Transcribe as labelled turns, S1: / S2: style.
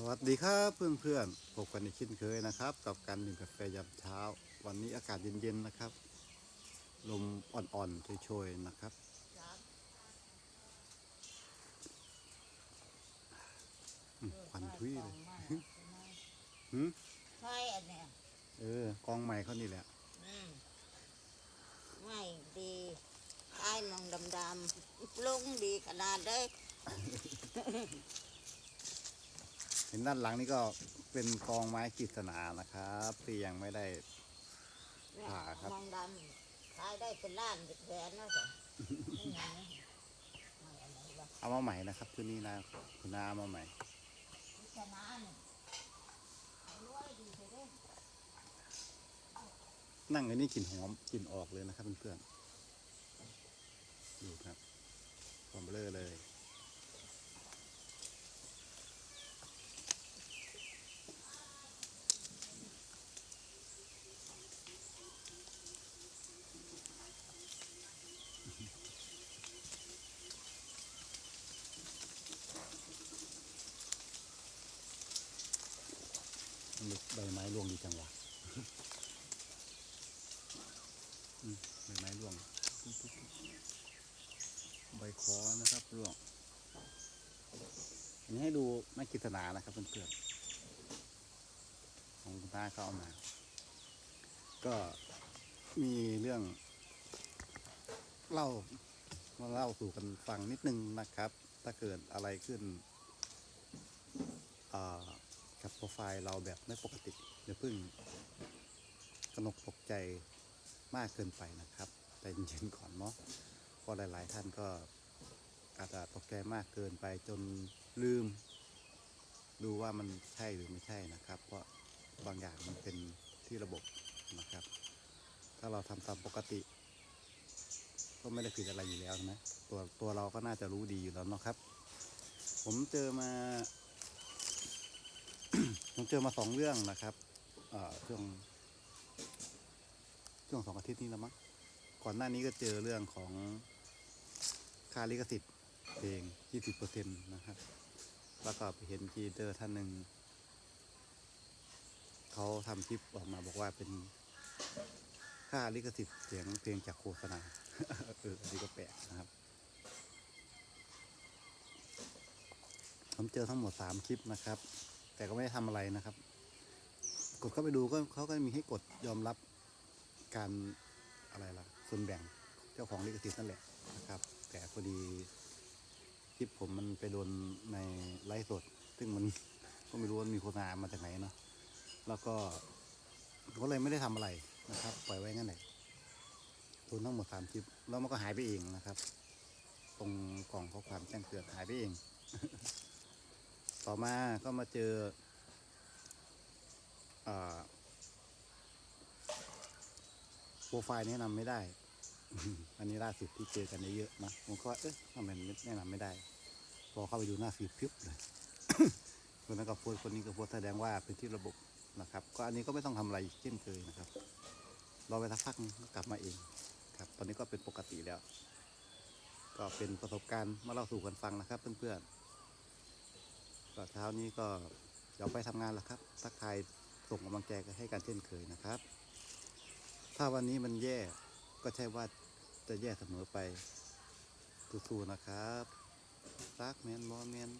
S1: สวัสดีครับเพื่อนๆพบกันอีกเช่นเคยนะครับ กับการดื่มกาแฟยามเช้า วันนี้อากาศเย็นๆนะครับ ลมอ่อนๆโชยๆนะครับอืมควันทุยเลยหืม
S2: ใช่อันเนี้ย
S1: เออกองใหม่เขานี่แหละ
S2: อืมไม่ดีไอ้มองดำๆลงดีขนาดเลย
S1: เห็นด้านหลังนี่ก็เป็นกองไม้กฤษณานะครับที่ยังไม่ได้
S2: เนี่ย
S1: ผ่าครับ
S2: มองดำขายได้เป็นล้านเป็นแสนนะจ๊ะนี่ไงไม่อะไรวะ
S1: เอามาใหม่นะครับชุดนี้นะคุณนาเอามาใหม่
S2: พิจารณาเนี่ยรวยดีเถอะเด้อ
S1: นั่งอันนี้กลิ่นหอมกลิ่นออกเลยนะครับเพื่อนๆดูครับความเบลอเลย ใบไม้ร่วงดีจังวะใบไม้ร่วง ใบคอนะครับร่วงอันนี้ให้ดูไม้กิษณานะครับเพื่อนๆของคุณตาเขาเอามา ก็มีเรื่อง เล่ามาเล่าสู่กันฟังนิดนึงนะครับ ถ้าเกิดอะไรขึ้นอ่า กับโปรไฟล์เราแบบไม่ปกติอย่าเพิ่งกระหนกตกใจมากเกินไปนะครับใจเย็นๆก่อนเนาะเพราะหลายๆท่านก็อาจจะตกใจมากเกินไปจนลืม ดูว่ามันใช่หรือไม่ใช่นะครับ เพราะบางอย่างมันเป็นที่ระบบนะครับ ถ้าเราทำตามปกติ ก็ไม่ได้ผิดอะไรอยู่แล้วนะตัวตัวเราก็น่าจะรู้ดีอยู่แล้วเนาะครับ ผมเจอมา เจอมาสองเรื่องนะครับเอ่อช่วงช่วงสองอาทิตย์นี้แล้วมั้งก่อนหน้านี้ก็เจอเรื่องของค่าลิขสิทธิ์เพลง20%นต์นะครับ แล้วก็ไปเห็นคีเตอร์ท่านหนึ่งเขาทำคลิปออกมาบอกว่าเป็นค่าลิขสิทธิ์เสียงเพลงจากโฆษณาเอออันนี้ก็แปลกนะครับ ผมเจอทั้งหมดสามคลิปนะครับ แต่ก็ไม่ได้ทำอะไรนะครับ กดเข้าไปดูก็เขาก็มีให้กดยอมรับการอะไรล่ะส่วนแบ่งเจ้าของลิขสิทธิ์นั่นแหละนะครับ แต่พอดีคลิปผมมันไปโดนในไลฟ์สด ซึ่งมันก็ไม่รู้ว่ามีโฆษณามาจากไหนเนาะแล้วก็ก็เลยไม่ได้ทำอะไรนะครับ ปล่อยไว้งั้นแหละโดนทั้งหมดสามคลิป แล้วมันก็หายไปเองนะครับ ตรงกล่องข้อความแจ้งเตือนหายไปเอง ต่อมาก็มาเจอโปรไฟล์แนะนำไม่ได้ อันนี้ล่าสุดที่เจอกันเยอะๆนะผมก็ว่าเอ๊ะทำไมแนะนำไม่ได้ พอเข้าไปดูหน้าฟีดพิบเลยคนนั้นก็โพสคนนี้ก็โพสแสดงว่าเป็นที่ระบบนะครับ ก็อันนี้ก็ไม่ต้องทำอะไรอีกเช่นเคยนะครับรอไปสักพักนึงก็กลับมาเองครับ ตอนนี้ก็เป็นปกติแล้ว ก็เป็นประสบการณ์มาเล่าสู่กันฟังนะครับเพื่อนๆ ก็เช้านี้ก็เดี๋ยวไปทำงานแล้วครับทักทายส่งกำลังใจกให้กันเช่นเคยนะครับ ถ้าวันนี้มันแย่ก็ใช่ว่าจะแย่เสมอไปสู้ๆนะครับรักแมนบอแมน